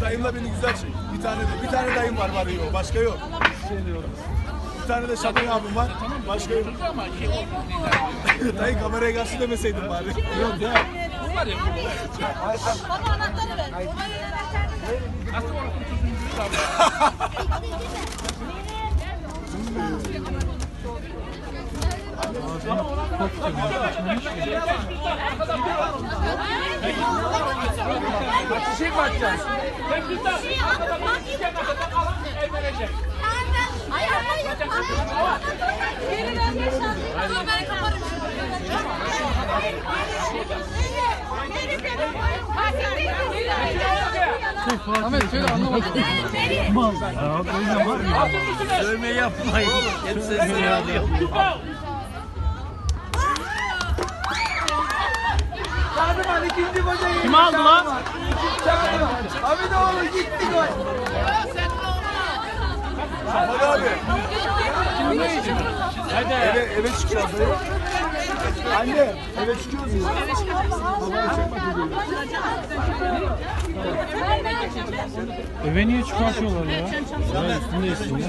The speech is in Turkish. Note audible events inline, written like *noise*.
Dayımla beni güzel çek. Bir tane de bir tane dayım var var yok. Başka yok. Bir tane de Şaban abim var. Başka yok. *laughs* Dayı kameraya gelsin demeseydin bari. Yok ya. Bana anahtarı ver. Çiçek bakacağız. Ay ben kaparım. Ahmet söyle anlamadım. Dövme yapmayın. Hepsi dövme Şadıman ikinci golü yedi. Kim aldı lan? Şadıman. Abi de oğlu gitti gol. Şaban abi. Hadi. Eve, eve çıkacağız. Anne eve çıkıyoruz mu? Eve niye çıkartıyorlar ya? Ya üstünde üstünde.